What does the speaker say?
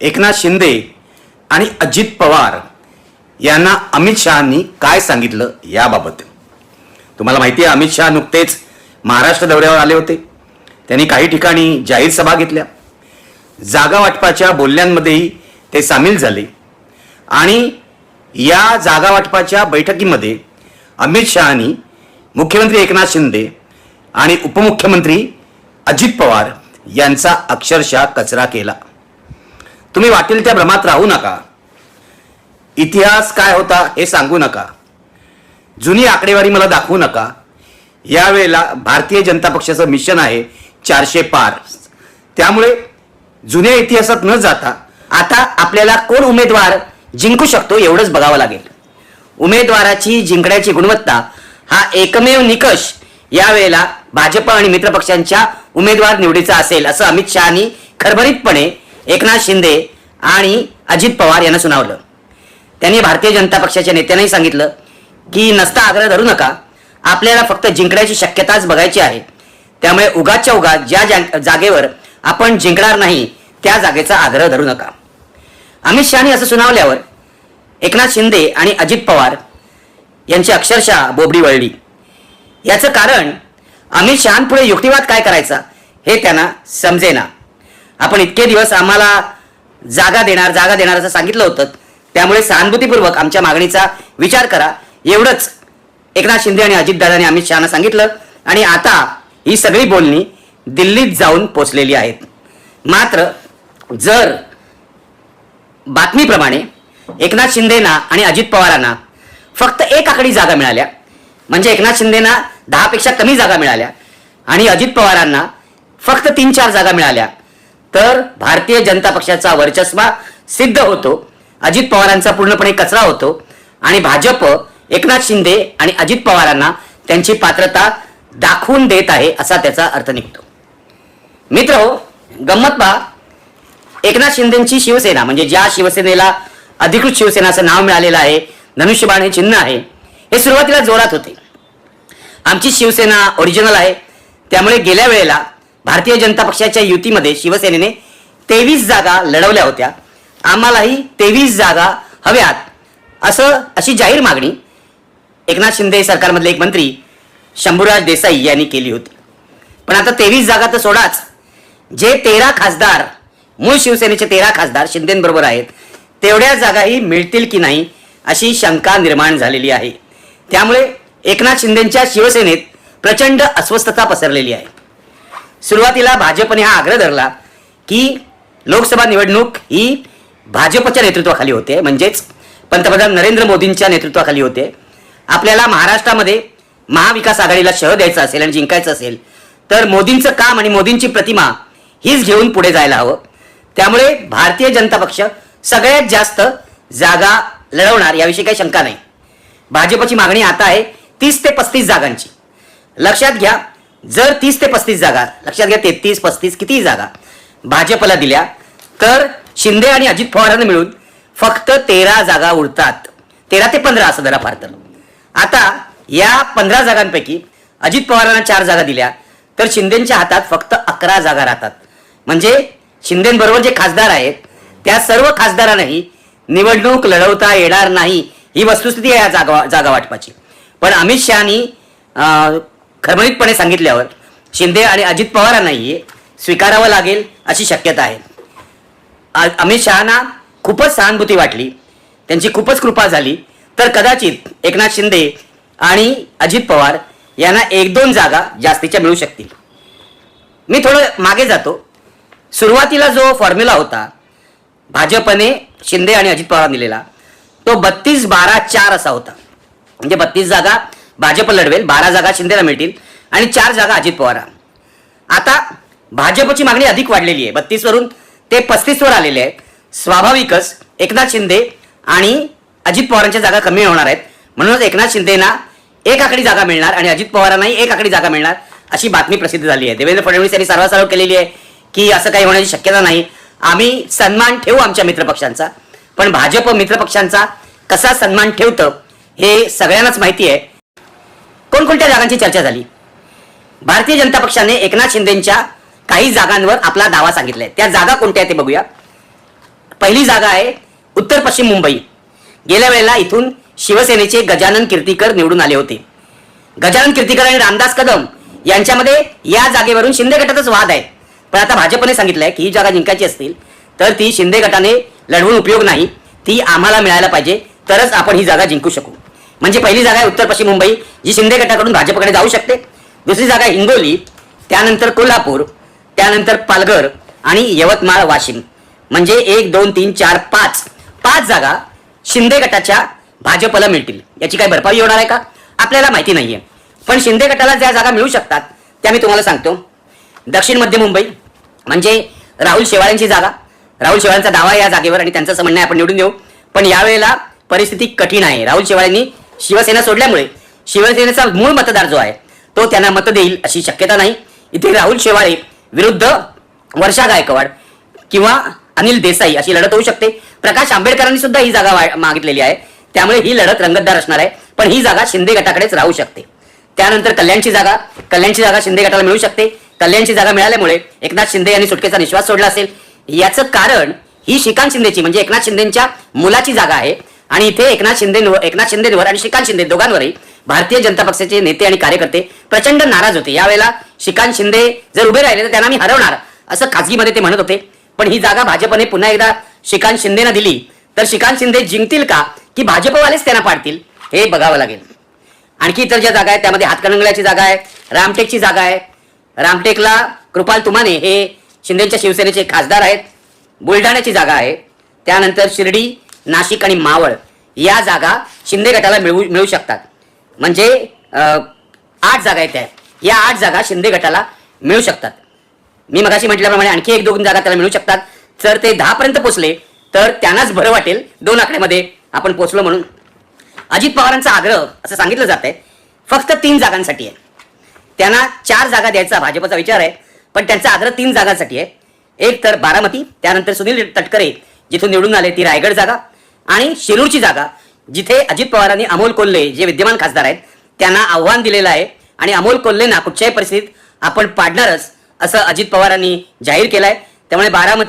एकनाथ शिंदे आणि अजित पवार यांना अमित शहानी काय सांगितलं याबाबत. तुम्हाला माहिती आहे अमित शहा नुकतेच महाराष्ट्र दौऱ्यावर आले होते. त्यांनी काही ठिकाणी जाहीर सभा घेतल्या. जागा वाटपाच्या बोलण्यांमध्येही ते सामील झाले. आणि या जागा वाटपाच्या बैठकीमध्ये अमित शहानी मुख्यमंत्री एकनाथ शिंदे आणि उपमुख्यमंत्री अजित पवार यांचा अक्षरशः कचरा केला. तुम्ही वाटेल त्या भ्रमात राहू नका. इतिहास काय होता हे सांगू नका. जुनी आकडेवारी मला दाखवू नका. यावेळेला भारतीय जनता पक्षाचं मिशन आहे चारशे पार. त्यामुळे जुन्या इतिहासात न जाता आता आपल्याला कोण उमेदवार जिंकू शकतो एवढंच बघावं लागेल. उमेदवाराची जिंकण्याची गुणवत्ता हा एकमेव निकष यावेळेला भाजप आणि मित्रपक्षांच्या उमेदवार निवडीचा असेल असं अमित शहानी खरभरीतपणे एकनाथ शिंदे आणि अजित पवार यांना सुनावलं. त्यांनी भारतीय जनता पक्षाच्या नेत्यांनाही सांगितलं की नसता आग्रह धरू नका. आपल्याला फक्त जिंकण्याची शक्यताच बघायची आहे. त्यामुळे उगाच्या उगात ज्या जा- जागेवर आपण जिंकणार नाही त्या जागेचा आग्रह धरू नका. अमित शहानी असं सुनावल्यावर एकनाथ शिंदे आणि अजित पवार यांची अक्षरशः बोबडी वळली. याचं कारण अमित शहांपुढे युक्तिवाद काय करायचा हे त्यांना समजेना. आपण इतके दिवस आम्हाला जागा देणार जागा देणार असं सांगितलं होतं. त्यामुळे सहानुभूतीपूर्वक आमच्या मागणीचा विचार करा. एवढंच एकनाथ शिंदे आणि अजितदादांनी अमित शहाना सांगितलं. आणि आता ही सगळी बोलणी दिल्लीत जाऊन पोचलेली आहेत. मात्र जर बातमीप्रमाणे एकनाथ शिंदेना आणि अजित पवारांना फक्त एक आकडी जागा मिळाल्या म्हणजे एकनाथ शिंदेना दहापेक्षा कमी जागा मिळाल्या आणि अजित पवारांना फक्त तीन चार जागा मिळाल्या तर भारतीय जनता पक्षाचा वर्चस्वा सिद्ध होतो. अजित पवारांचा पूर्णपणे कचरा होतो. आणि भाजप एकनाथ शिंदे आणि अजित पवारांना त्यांची पात्रता दाखवून देत आहे असा त्याचा अर्थ निघतो. मित्र हो गंमत पहा. एकनाथ शिंदेची शिवसेना म्हणजे ज्या शिवसेनेला अधिकृत शिवसेनाचं नाव मिळालेलं आहे धनुष्यबाण हे चिन्ह आहे हे सुरुवातीला जोरात होते. आमची शिवसेना ओरिजिनल आहे. त्यामुळे गेल्या वेळेला भारतीय जनता पक्षाच्या युतीमध्ये शिवसेनेने तेवीस जागा लढवल्या होत्या. आम्हालाही तेवीस जागा हव्यात असं अशी जाहीर मागणी एकनाथ शिंदे सरकारमधले एक मंत्री शंभूराज देसाई यांनी केली होती. पण आता तेवीस जागा तर सोडाच. जे तेरा खासदार मूळ शिवसेनेचे तेरा खासदार शिंदेबरोबर आहेत तेवढ्या जागाही मिळतील की नाही अशी शंका निर्माण झालेली आहे. त्यामुळे एकनाथ शिंदेच्या शिवसेनेत प्रचंड अस्वस्थता पसरलेली आहे. सुरुवातीला भाजपने हा आग्रह धरला की लोकसभा निवडणूक ही भाजपच्या नेतृत्वाखाली होते म्हणजेच पंतप्रधान नरेंद्र मोदींच्या नेतृत्वाखाली होते. आपल्याला महाराष्ट्रामध्ये महाविकास आघाडीला शह द्यायचा असेल आणि जिंकायचं असेल तर मोदींचं काम आणि मोदींची प्रतिमा हीच घेऊन पुढे जायला हवं. त्यामुळे भारतीय जनता पक्ष सगळ्यात जास्त जागा लढवणार याविषयी काही शंका नाही. भाजपची मागणी आता आहे तीस ते पस्तीस जागांची. लक्षात घ्या जर तीस ते पस्तीस जागा लक्षात घ्या तेहतीस पस्तीस किती जागा भाजपला दिल्या तर शिंदे आणि अजित पवारांना मिळून फक्त तेरा जागा उरतात. तेरा ते पंधरा असं जरा फार तर. आता या पंधरा जागांपैकी अजित पवारांना चार जागा दिल्या तर शिंदेच्या हातात फक्त अकरा जागा राहतात. म्हणजे शिंदेबरोबर जे खासदार आहेत त्या सर्व खासदारांनाही निवडणूक लढवता येणार नाही ही वस्तुस्थिती आहे या जागा जागा वाटपाची पण अमित शहानी अं, सांगितल्यावर शिंदे आणि अजित पवारांनाही स्वीकारावं लागेल अशी शक्यता आहे. अमित शहाना खूपच सहानुभूती वाटली. त्यांची खूपच कृपा झाली. तर कदाचित एकनाथ शिंदे आणि अजित पवार यांना एक दोन जागा जास्तीच्या मिळू शकतील. मी थोडं मागे जातो. सुरुवातीला जो फॉर्म्युला होता भाजपने शिंदे आणि अजित पवार दिलेला तो बत्तीस बारा चार असा होता. म्हणजे बत्तीस जागा भाजप लढवेल बारा जागा शिंदेला मिळतील आणि चार जागा अजित पवार आता भाजपची मागणी अधिक वाढलेली आहे. बत्तीसवरून ते पस्तीसवर आलेले आहेत. स्वाभाविकच एकनाथ शिंदे आणि अजित पवारांच्या जागा कमी होणार आहेत. म्हणूनच एकनाथ शिंदेना एक आकडी जागा मिळणार आणि अजित पवारांनाही एक आकडी जागा मिळणार अशी बातमी प्रसिद्ध झाली आहे. देवेंद्र फडणवीस यांनी सर्वासर्व केलेली आहे की असं काही होण्याची शक्यता नाही. आम्ही सन्मान ठेवू आमच्या मित्रपक्षांचा पण भाजप मित्रपक्षांचा कसा सन्मान ठेवतं हे सगळ्यांनाच माहिती आहे. कोणकोणत्या जागांची चर्चा झाली? भारतीय जनता पक्षाने एकनाथ शिंदेच्या काही जागांवर आपला दावा सांगितलाय. त्या जागा कोणत्या ते बघूया. पहिली जागा आहे उत्तर पश्चिम मुंबई. गेल्या वेळेला इथून शिवसेनेचे गजानन कीर्तीकर निवडून आले होते. गजानन कीर्तीकर आणि रामदास कदम यांच्यामध्ये या जागेवरून शिंदे गटातच वाद आहे. पण आता भाजपने सांगितलंय की ही जागा जिंकायची असतील तर ती शिंदे गटाने लढवून उपयोग नाही. ती आम्हाला मिळायला पाहिजे तरच आपण ही जागा जिंकू शकू. म्हणजे पहिली जागा आहे उत्तर पश्चिम मुंबई जी शिंदे गटाकडून भाजपकडे जाऊ शकते. दुसरी जागा हिंगोली त्यानंतर कोल्हापूर त्यानंतर पालघर आणि यवतमाळ वाशिम. म्हणजे एक दोन तीन चार पाच. पाच जागा शिंदे गटाच्या भाजपला मिळतील. याची काही भरपाई होणार आहे का? आपल्याला माहिती नाहीये. पण शिंदे गटाला ज्या जागा मिळू शकतात त्या मी तुम्हाला सांगतो. दक्षिण मध्य मुंबई म्हणजे राहुल शेवाळ्यांची जागा. राहुल शेवाळ्यांचा दावा या जागेवर आणि त्यांचं असं म्हणणं आपण निवडून देऊ. पण यावेळेला परिस्थिती कठीण आहे. राहुल शेवाळ्यांनी शिवसेना सोडल्यामुळे शिवसेनेचा मूळ मतदार जो आहे तो त्यांना मत देईल अशी शक्यता नाही. इथे राहुल शेवाळे विरुद्ध वर्षा गायकवाड किंवा अनिल देसाई अशी लढत होऊ शकते. प्रकाश आंबेडकरांनी सुद्धा ही जागा मागितलेली आहे. त्यामुळे ही लढत रंगतदार असणार आहे. पण ही जागा शिंदे गटाकडेच राहू शकते. त्यानंतर कल्याणची जागा कल्याणची जागा शिंदे गटाला मिळू शकते. कल्याणची जागा मिळाल्यामुळे एकनाथ शिंदे यांनी सुटकेचा निश्वास सोडला असेल. याचं कारण ही श्रीकांत शिंदेची म्हणजे एकनाथ शिंदेच्या मुलाची जागा आहे. आणि इथे एकनाथ शिंदे एकनाथ शिंदेवर आणि श्रीकांत शिंदे दोघांवरही भारतीय जनता पक्षाचे नेते आणि कार्यकर्ते प्रचंड नाराज होते. यावेळेला श्रीकांत शिंदे जर उभे राहिले तर त्यांना मी हरवणार असं खाजगीमध्ये ते म्हणत होते. पण ही जागा भाजपने पुन्हा एकदा श्रीकांत शिंदेना दिली. तर श्रीकांत शिंदे जिंकतील का? की भाजपवालेच त्यांना पाडतील? हे बघावं लागेल. आणखी इतर ज्या जागा आहेत त्यामध्ये हातकणंगल्याची जागा आहे रामटेकची जागा आहे. रामटेकला कृपाल तुमाने हे शिंदेच्या शिवसेनेचे खासदार आहेत. बुलढाण्याची जागा आहे. त्यानंतर शिर्डी नाशिक आणि मावळ या जागा शिंदे गटाला मिळू मिळू शकतात. म्हणजे आठ जागा आहेत त्या. या आठ जागा शिंदे गटाला मिळू शकतात. मी मगाशी म्हटल्याप्रमाणे आणखी एक दोन जागा त्याला मिळू शकतात. जर ते दहापर्यंत पोचले तर त्यांनाच बरं वाटेल दोन आकड्यामध्ये आपण पोचलो म्हणून. अजित पवारांचा आग्रह असं सांगितलं जात आहे फक्त तीन जागांसाठी आहे. त्यांना चार जागा द्यायचा भाजपचा विचार आहे पण त्यांचा आग्रह तीन जागांसाठी आहे. एक तर बारामती त्यानंतर सुनील तटकरे जिथून निवडून आले ती रायगड जागा आणि शिरूरची जागा जिथे अजित पवारांनी अमोल कोल्हे जे विद्यमान खासदार आहेत त्यांना आव्हान दिलेलं आहे. आणि अमोल कोल्हेंना कुठच्याही परिस्थितीत आपण पाडणारच असं अजित पवारांनी जाहीर केलंय. त्यामुळे बारामती